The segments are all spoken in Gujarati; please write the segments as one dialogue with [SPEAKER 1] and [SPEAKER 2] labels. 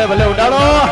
[SPEAKER 1] ભલે ભલે ઉડાડો.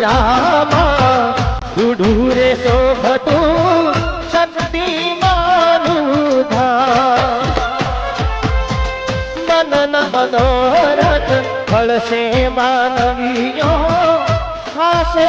[SPEAKER 2] રામા રૂઢું રે શોભતું શક્તિ માનું ધા મનન મનોરથ ફળશે માનવીઓ હાશે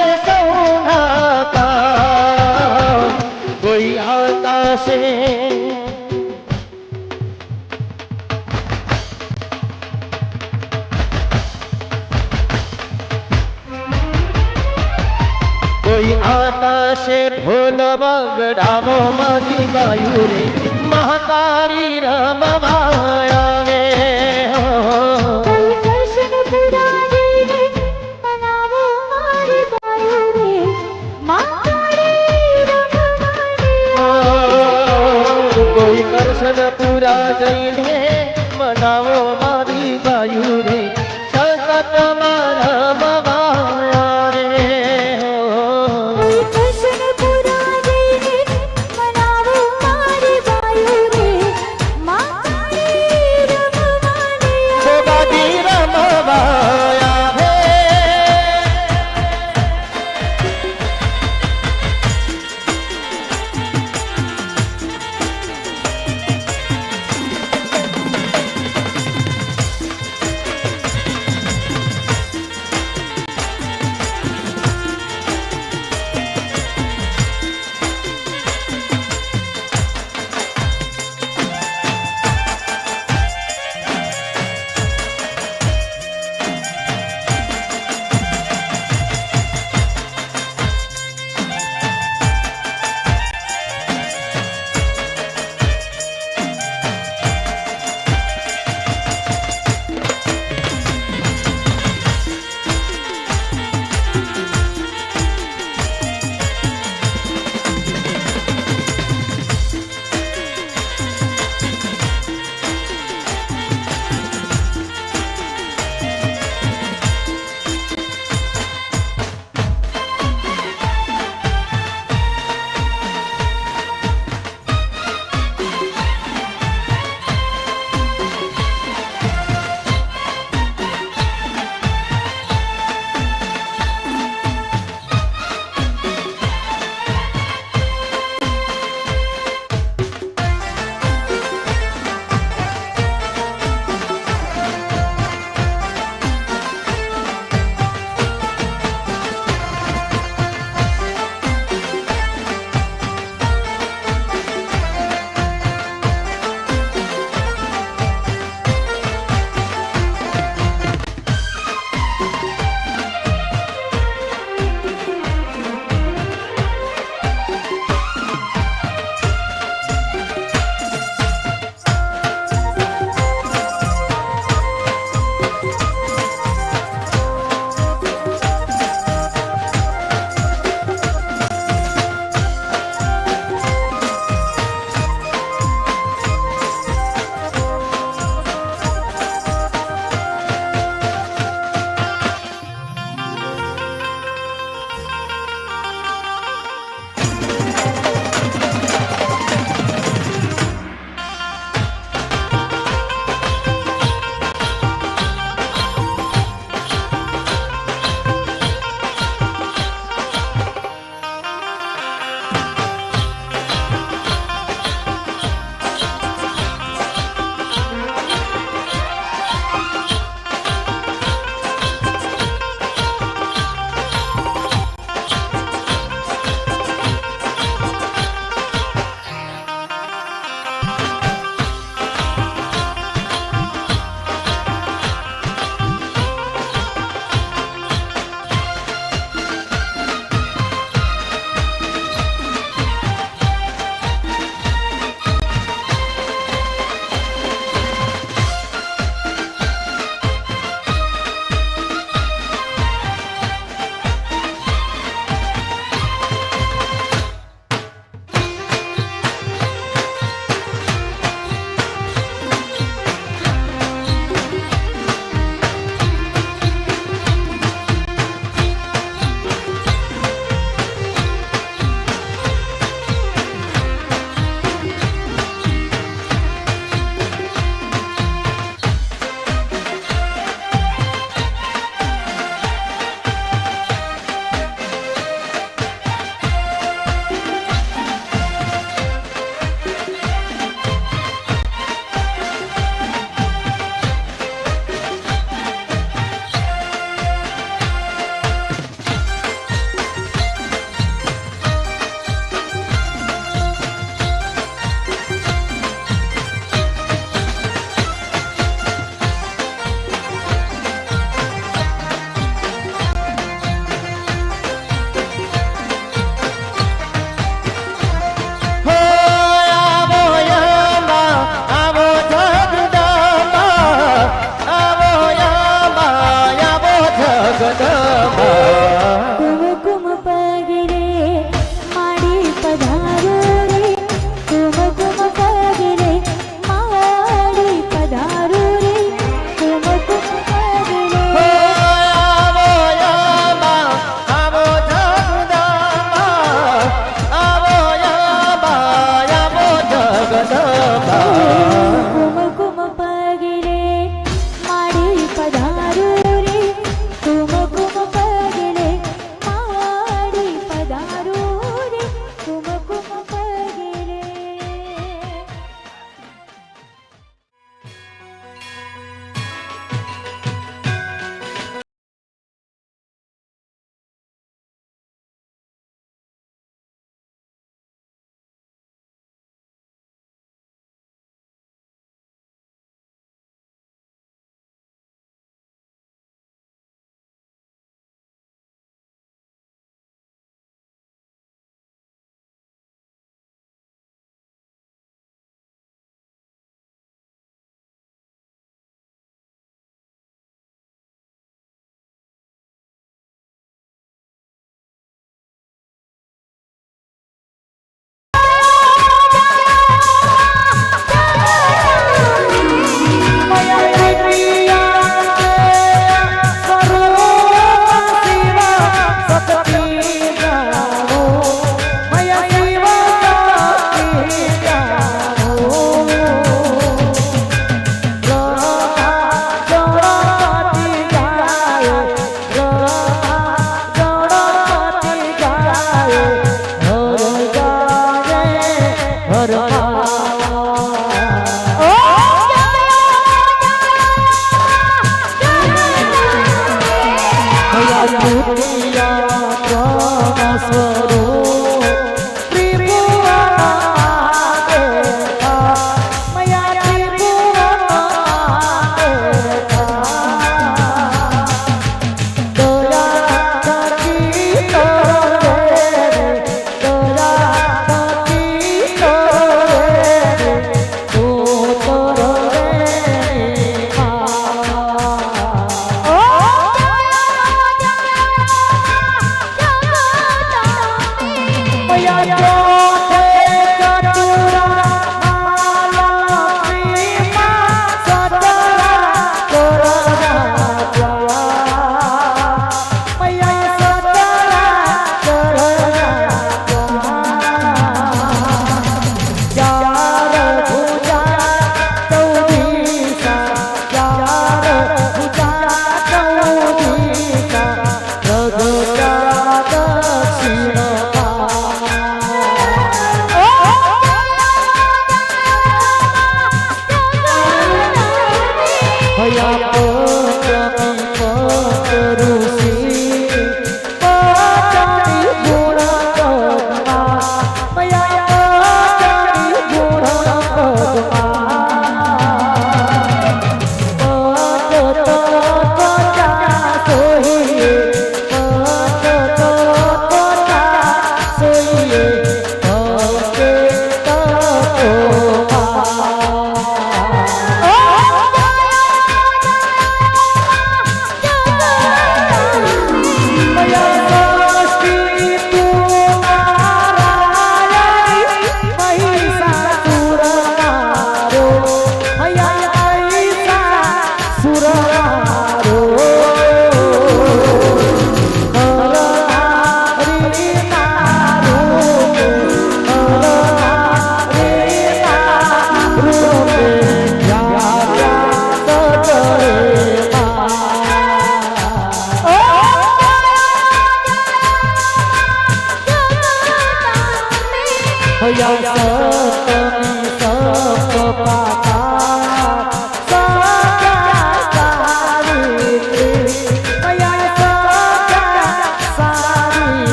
[SPEAKER 2] છે ઢોલ બગડામાં માથી ગાયું રે મહાકાળી
[SPEAKER 3] રમવાયા
[SPEAKER 2] કોઈ કરશન પૂરા જઈને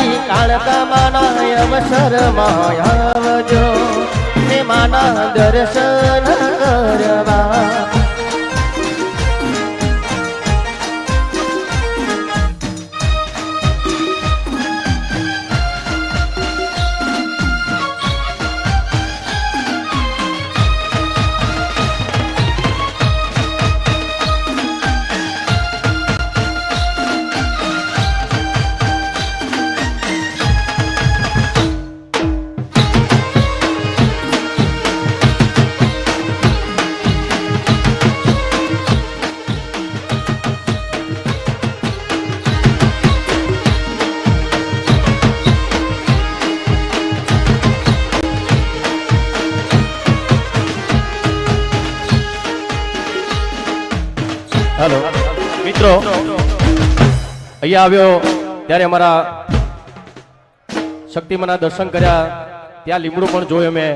[SPEAKER 2] મારી કાળકા માના અવસરમાં આવજો. માના દર્શન કરવા
[SPEAKER 1] અહીંયા આવ્યો, ત્યારે અમારા શક્તિમાના દર્શન કર્યા, ત્યાં લીમડું પણ જોયું મેં.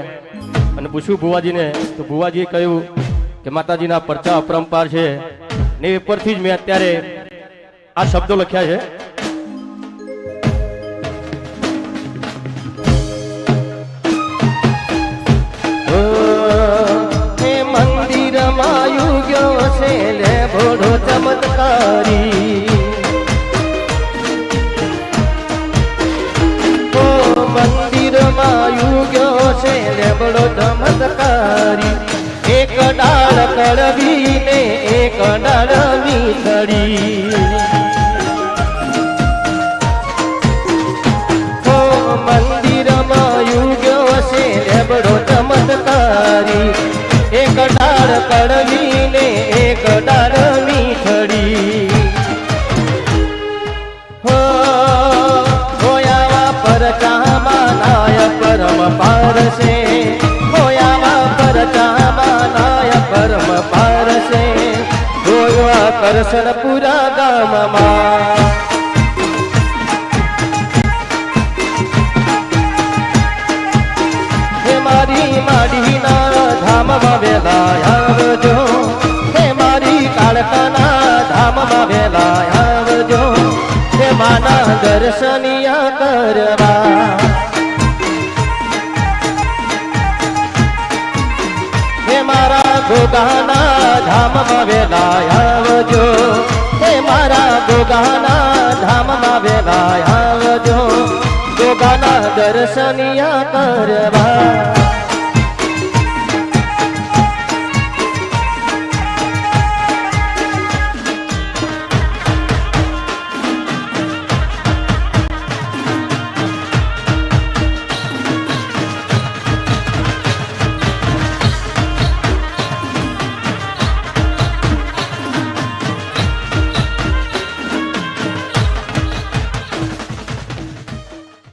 [SPEAKER 1] અને પૂછ્યું ભુવાજીને, તો ભુવાજીએ કહ્યું કે માતાજીના પરચા અપરંપાર છે. ને એ પરથી જ મેં અત્યારે આ શબ્દો લખ્યા છે.
[SPEAKER 2] કડવી ને એક ડાળ મીઠડી હોયાવા પરચામાં નાય પરમ પારસે. હોયાવા પરચામાં નાય પરમ પારસે. જોયા કરશન પુરા ગામમાં દર્શનિયા કરવા. હે મારા ગોગાના ધામમાં વેલા આવજો. હે મારા ગોગાના ધામમાં વેલા આવજો. ગોગાના દર્શનિયા કરવા.